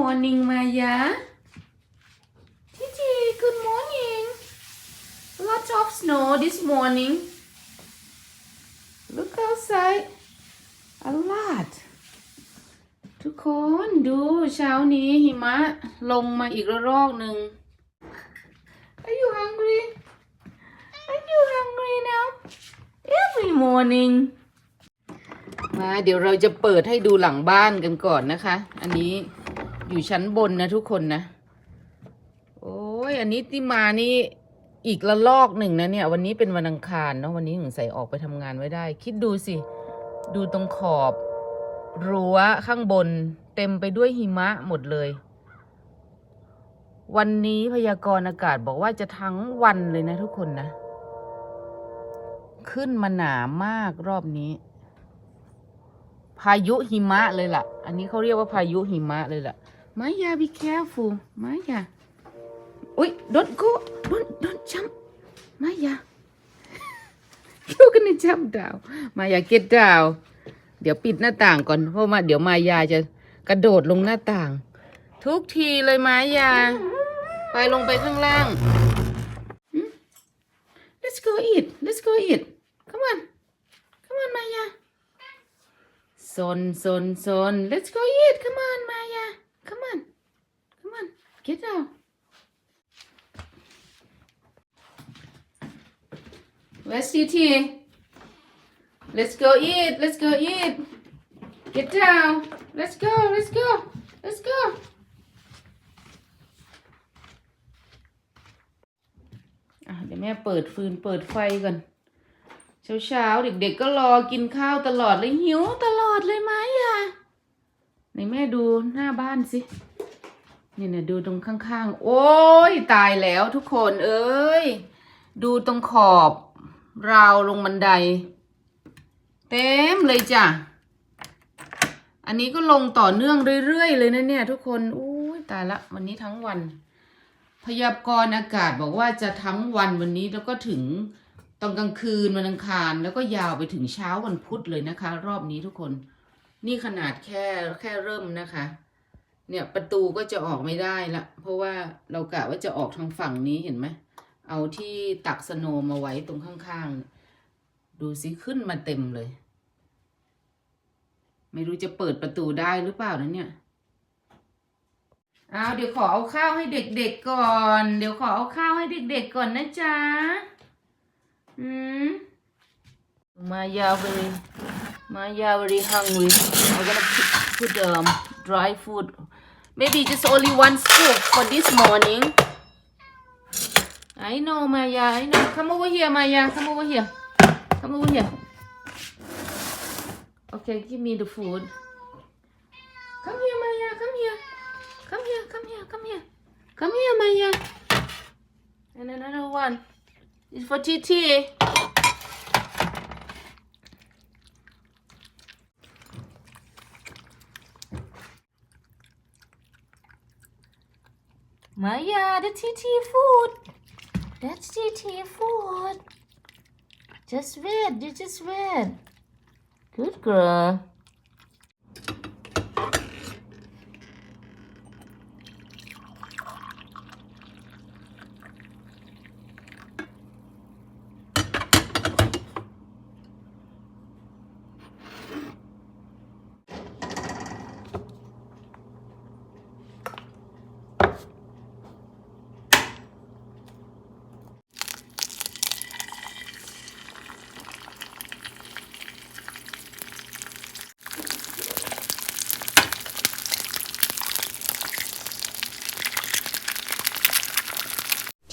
morning Maya Titi good morning lots of snow this morning look outside a lot ทุกคนดูเช้านี้หิมะลงมาอีกระลอกหนึ่ง Are you hungry Are you hungry now Every morning มาเดี๋ยวเราจะเปิดให้ดูหลังบ้านกันก่อนนะคะ อันนี้ อยู่ชั้นบนนะทุกคนนะ โอ้ยอันนี้ที่มานี่อีกละลอกหนึ่งนะเนี่ย วันนี้เป็นวันอังคารเนาะวันนี้ถึงใส่ออกไปทำงานไว้ได้ คิดดูสิ ดูตรงขอบ รั้วข้างบน เต็มไปด้วยหิมะหมดเลย วันนี้พยากรณ์อากาศบอกว่าจะทั้งวันเลยนะทุกคนนะ ขึ้นมาหนามากรอบนี้ พายุหิมะเลยล่ะ อันนี้เขาเรียกว่าพายุหิมะเลยล่ะ มายา be careful มายาอุ้ย don't go don't don't jump มายา you're gonna jump down มายา get down เดี๋ยวปิดหน้าต่างก่อน เพราะว่าเดี๋ยวมายาจะกระโดดลงหน้าต่าง ทุกทีเลยมายา ไปลงไปข้างล่างหืม let's go eat let's go eat come on come on มายา Son, son, son. Let's go eat. Come on, Maya. Come on. Come on. Get out. Where's TT? Let's go eat. Let's go eat. Get down. Let's go. Let's go. Let's go. เดี๋ยวแม่เปิดฟืนเปิดไฟก่อนเช้าเช้าๆเด็กๆก็รอกินข้าวตลอดเลยหิวตลอดเลยไหมอะ นแม่ดูหน้าบ้านสินี่เนี่ยดูตรงข้างๆ โอ้ยตายแล้วทุกคนเอ้ย ดูตรงขอบราวลงบันได เต็มเลยจ้ะ อันนี้ก็ลงต่อเนื่องเรื่อยๆ เลยนะเนี่ยทุกคนอุ้ยตายละ วันนี้ทั้งวัน พยากรณ์อากาศบอกว่าจะทั้งวันวันนี้แล้วก็ถึงตอนกลางคืนวันอังคารแล้วก็ยาวไปถึงเช้าวันพุธเลยนะคะ รอบนี้ทุกคน นี่ขนาดแค่แค่เริ่มนะคะ เนี่ยประตูก็จะออกไม่ได้ละ เพราะว่าเรากะว่าจะออกทางฝั่งนี้เห็นไหม เอาที่ตักสโนมาไว้ตรงข้างๆ ดูสิขึ้นมาเต็มเลย ไม่รู้จะเปิดประตูได้หรือเปล่านะเนี่ยเอาเดี๋ยวขอเอาข้าวให้เด็กๆก่อน เดี๋ยวขอเอาข้าวให้เด็กๆก่อนนะจ๊ะ Hmm. Maya very, Maya very hungry. I'm gonna put, put um dry food. Maybe just only one scoop for this morning. I know, Maya. I know. Come over here, Maya. Come over here. Come over here. Okay, give me the food. Come here, Maya. Come here. Come here. Come here. Come here. Come here, Maya. And another one. It's for TT. Maya, the TT food. That's TT food. Just wait, you just wait. Good girl.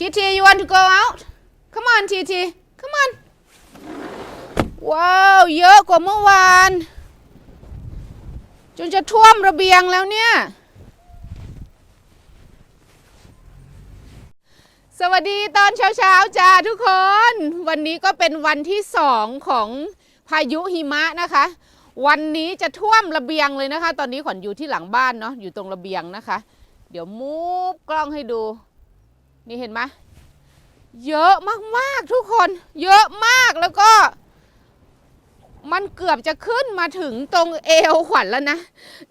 TT, you want to go out? Come on, TT. Come on. ว้าว เยอะกว่าเมื่อวาน จนจะท่วมระเบียงแล้วเนี่ย สวัสดีตอนเช้าๆจ้าทุกคน วันนี้ก็เป็นวันที่สองของพายุหิมะนะคะ วันนี้จะท่วมระเบียงเลยนะคะ ตอนนี้ขวัญอยู่ที่หลังบ้านเนาะอยู่ตรงระเบียงนะคะ เดี๋ยวมูฟกล้องให้ดู นี่เห็นไหมเยอะมากๆทุกคน เยอะมากแล้วก็ มันเกือบจะขึ้นมาถึงตรงเอวขวัญแล้วนะ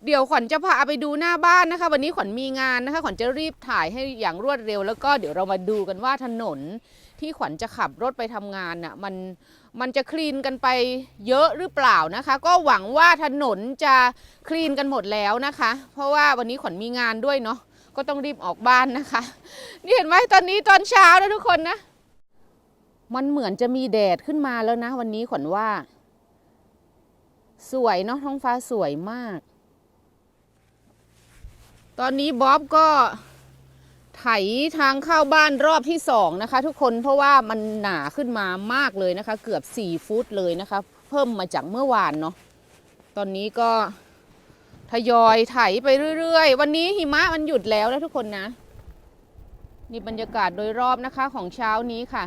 เดี๋ยวขวัญจะพาไปดูหน้าบ้านนะคะ วันนี้ขวัญมีงานนะคะ ขวัญจะรีบถ่ายให้อย่างรวดเร็ว แล้วก็เดี๋ยวเรามาดูกันว่าถนนที่ขวัญจะขับรถไปทำงานน่ะมันมันจะคลีนกันไปเยอะหรือเปล่านะคะ ก็หวังว่าถนนจะคลีนกันหมดแล้วนะคะ เพราะว่าวันนี้ขวัญมีงานด้วยเนาะ ก็ต้องรีบออกบ้านนะคะ นี่เห็นไหมตอนนี้ตอนเช้านะทุกคนนะ มันเหมือนจะมีแดดขึ้นมาแล้วนะ วันนี้ขวัญว่า สวยเนาะท้องฟ้าสวยมาก ตอนนี้บ๊อบก็ไถทางเข้าบ้านรอบที่สองนะคะ ทุกคนเพราะว่ามันหนาขึ้นมามากเลยนะคะ เกือบ 4 ฟุตเลยนะคะ เพิ่มมาจากเมื่อวานเนาะตอนนี้ก็ ทยอยไถไปเรื่อยๆ วันนี้หิมะมันหยุดแล้วนะทุกคนนะ นี่บรรยากาศโดยรอบนะคะของเช้านี้ค่ะ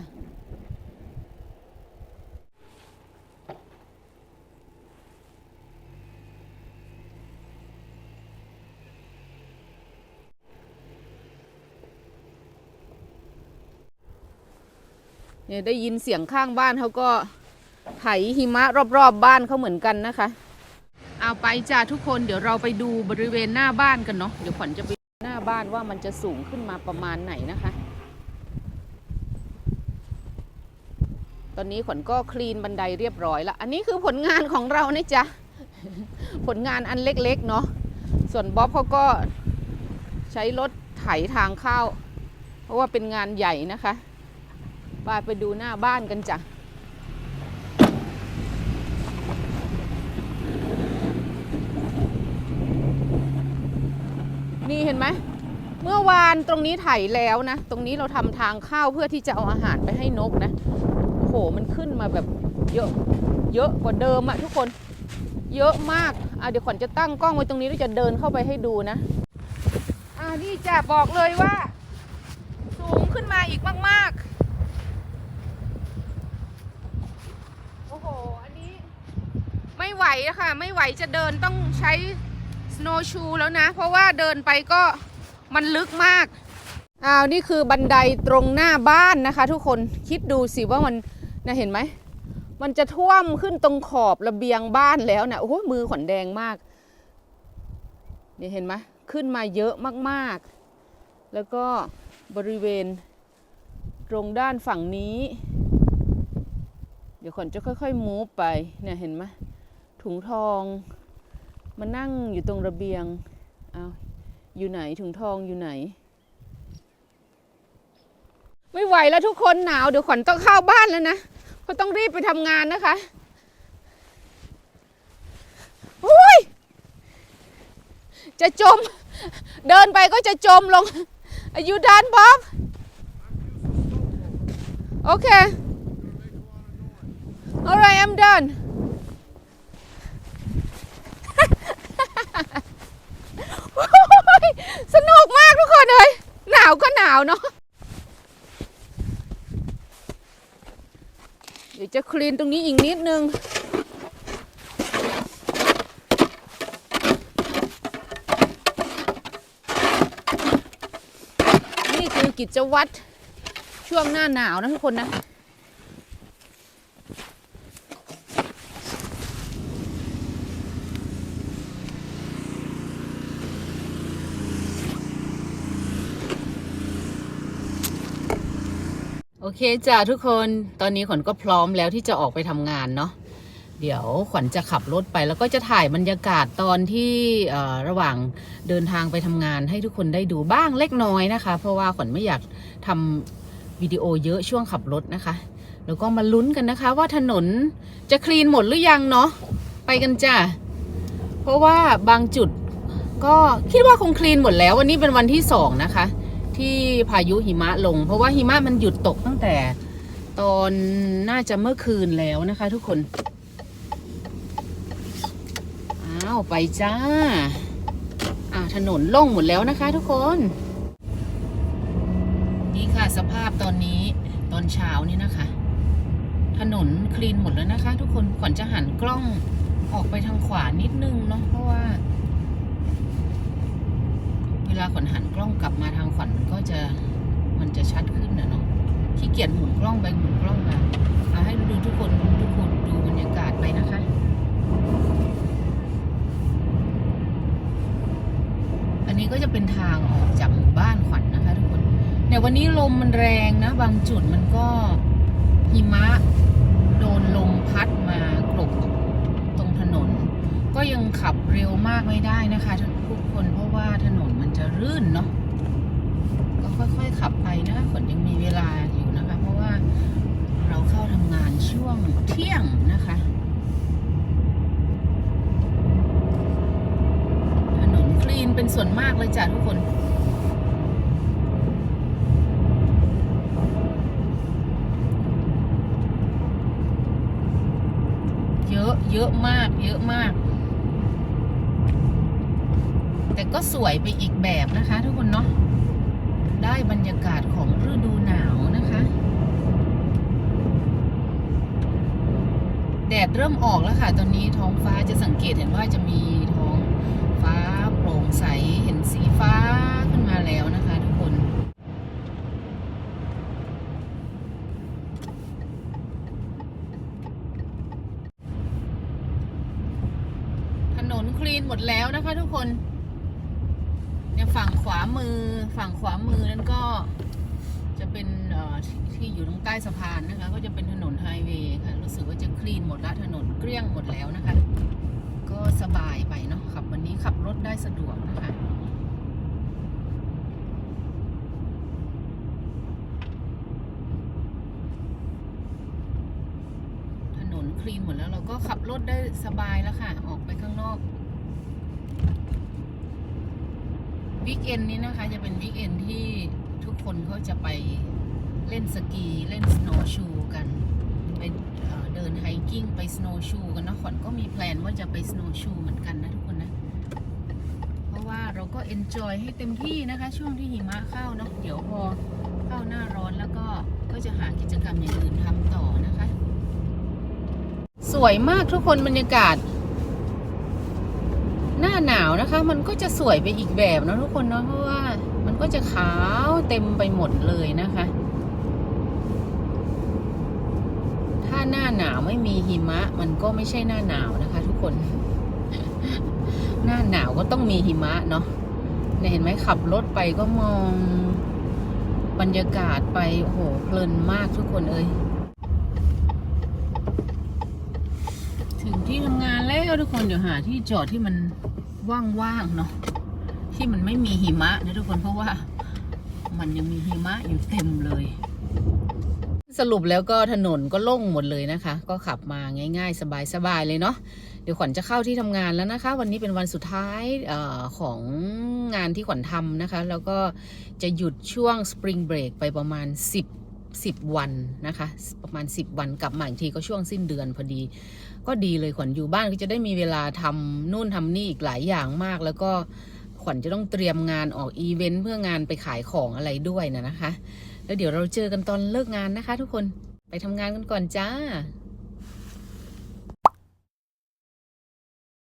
เนี่ยได้ยินเสียงข้างบ้านเขาก็ไถหิมะรอบๆบบ้านเขาเหมือนกันนะคะ เอาไปจ้าทุกคนเดี๋ยวเราไปดูบริเวณหน้าบ้านกันเนาะเดี๋ยวขวัญจะไปหน้าบ้านว่ามันจะสูงขึ้นมาประมาณไหนนะคะ ตอนนี้ขวัญก็คลีนบันไดเรียบร้อยล้วอันนี้คือผลงานของเรานะจ๊ะผลงานอันเล็กๆเนาะส่วนบ๊อบเขาก็ใช้รถไถทางเข้า เพราะว่าเป็นงานใหญ่นะคะไปไปดูหน้าบ้านกันจ้ะ เห็นไหมเมื่อวานตรงนี้ไถแล้วนะ ตรงนี้เราทำทางข้าวเพื่อที่จะเอาอาหารไปให้นกนะโอ้โหมันขึ้นมาแบบเยอะเยอะกว่าเดิมอะทุกคนเยอะมากอะเดี๋ยวขวัญจะตั้งกล้องไว้ตรงนี้แล้วจะเดินเข้าไปให้ดูนะอ่านี่จะบอกเลยว่า สูงขึ้นมาอีกมาก ๆ โอ้โห อันนี้ ไม่ไหวอะค่ะไม่ไหวจะเดินต้องใช้ snow shoe แล้วนะ เพราะว่าเดินไปก็มันลึกมากอ้าวนี่คือบันไดตรงหน้าบ้านนะคะ ทุกคนคิดดูสิว่ามันนะเห็นไหมมันจะท่วมขึ้นตรงขอบระเบียงบ้านแล้วนะโอ้โหมือขวัญแดงมากนี่เห็นไหมขึ้นมาเยอะมากๆ แล้วก็บริเวณตรงด้านฝั่งนี้ เดี๋ยวขวัญจะค่อยๆมูฟไปเนี่ยเห็นไหมถุงทอง มานั่งอยู่ตรงระเบียงเอาอยู่ไหนถุงทองอยู่ไหน ไม่ไหวแล้วทุกคนหนาวเดี๋ยวขวัญต้องเข้าบ้านแล้วนะเพราะต้องรีบไปทำงานนะคะอุ้ยจะจม เดินไปก็จะจมลง Are you done Bob Okay Alright I'm done โอ้ยสนุกมากทุกคนเลย หนาวเนาะเดี๋ยวจะคลีนตรงนี้อีกนิดนึงนี่คือกิจวัตรช่วงหน้าหนาวนะทุกคนนะ เคจ้าทุกคนตอนนี้ขวัญก็พร้อมแล้วที่จะออกไปทำงานเนาะเดี๋ยวขวัญจะขับรถไปแล้วก็จะถ่ายบรรยากาศตอนที่ระหว่างเดินทางไปทำงานให้ทุกคนได้ดูบ้างเล็กน้อยนะคะ เพราะว่าขวัญไม่อยากทำวิดีโอเยอะช่วงขับรถนะคะ แล้วก็มาลุ้นกันนะคะ ว่าถนนจะคลีนหมดหรือยังเนาะไปกันจ้าเพราะว่าบางจุดก็คิดว่าคงคลีนหมดแล้ววันนี้เป็นวันที่สองนะคะ ที่พายุหิมะลง เพราะว่าหิมะมันหยุดตกตั้งแต่ ตอนน่าจะเมื่อคืนแล้วนะคะ ทุกคน อ้าว ไปจ้า อ่าถนนโล่งหมดแล้วนะคะ ทุกคน นี่ค่ะสภาพตอนนี้ตอนเช้านี่นะคะ ถนนคลีนหมดแล้วนะคะ ทุกคนขวัญจะหันกล้องออกไปทางขวานิดนึงเนาะเพราะว่า ลาขวัญหันกล้องกลับมาทางขวัญมันก็จะมันจะชัดขึ้นนะเนาะที่เกียจหมุนกล้องไปหมุนกล้องมาเอาให้ดูทุกคนทุกคนดูบรรยากาศไปนะคะอันนี้ก็จะเป็นทางออกจากหมู่บ้านขวัญนนะคะทุกคนเนี่ยวันนี้ลมมันแรงนะ บางจุดมันก็หิมะโดนลมพัดมากลบตรงถนน ก็ยังขับเร็วมากไม่ได้นะคะทุกคนเพราะว่าถนน จะรื่นเนาะก็ค่อยๆขับไปนะฝนยังมีเวลาอยู่นะคะ เพราะว่าเราเข้าทำงานช่วงเที่ยงนะคะถนนคลีนเป็นส่วนมากเลยจ้ะทุกคนเยอะเยอะมาก เยอะมาก แต่ก็สวยไปอีกแบบนะคะ ทุกคนเนาะได้บรรยากาศของฤดูหนาวนะคะ แดดเริ่มออกแล้วค่ะ ตอนนี้ท้องฟ้าจะสังเกตเห็นว่าจะมีท้องฟ้าโปร่งใสเห็นสีฟ้าขึ้นมาแล้วนะคะทุกคน ถนนคลีนหมดแล้วนะคะทุกคน เนี่ยฝั่งขวามือฝั่งขวามือนั้นก็จะเป็นที่ที่อยู่ตรงใต้สะพานนะคะ ก็จะเป็นถนนไฮเวย์ค่ะ รู้สึกว่าจะคลีนหมดแล้วถนนเกลี้ยงหมดแล้วนะคะ ก็สบายไปเนาะขับวันนี้ขับรถได้สะดวกนะคะถนนคลีนหมดแล้วเราก็ขับรถได้สบายแล้วค่ะ ออกไปข้างนอก วิกเอนนี้นะคะ จะเป็นวิกเอนที่ทุกคนเขาจะไปเล่นสกีเล่นสโนว์ชูกันไปเอ่อเดินไฮกิ้งไปสโนว์ชูกันนะขวัญก็มีแพลนว่าจะไปสโนว์ชูเหมือนกันนะทุกคนนะ เพราะว่าเราก็เอนจอยให้เต็มที่นะคะ ช่วงที่หิมะเข้าเนาะเดี๋ยวพอเข้าหน้าร้อนแล้วก็ก็จะหากิจกรรมอย่างอื่นทำต่อนะคะ สวยมากทุกคนบรรยากาศ หน้าหนาวนะคะ มันก็จะสวยไปอีกแบบนะทุกคนเนาะเพราะว่ามันก็จะขาวเต็มไปหมดเลยนะคะ ถ้าหน้าหนาวไม่มีหิมะ มันก็ไม่ใช่หน้าหนาวนะคะ ทุกคน หน้าหนาวก็ต้องมีหิมะเนาะเนี่ยเห็นไหมขับรถไปก็มองบรรยากาศไปโอ้โหเพลินมากทุกคนเอ้ยถึงที่ทำงานแล้วทุกคนเดี๋ยวหาที่จอดที่มัน ว่างๆเนาะที่มันไม่มีหิมะนะทุกคนเพราะว่ามันยังมีหิมะอยู่เต็มเลย สรุปแล้วก็ถนนก็โล่งหมดเลยนะคะ ก็ขับมาง่ายๆ สบายๆเลยเนาะเดี๋ยวขวัญจะเข้าที่ทำงานแล้วนะคะ วันนี้เป็นวันสุดท้ายออของงานที่ขวัญทำนะคะ แล้วก็จะหยุดช่วงสปริงเบรกไปประมาณ 10 10 วันนะคะ ประมาณ 10 วันกลับมาอีกทีก็ช่วงสิ้นเดือนพอดี ก็ดีเลยขวัญอยู่บ้านก็จะได้มีเวลาทำนู่นทำนี่อีกหลายอย่างมาก แล้วก็ขวัญจะต้องเตรียมงานออกอีเวนต์เพื่องานไปขายของอะไรด้วยนะนะคะ แล้วเดี๋ยวเราเจอกันตอนเลิกงานนะคะ ทุกคนไปทำงานกันก่อนจ้า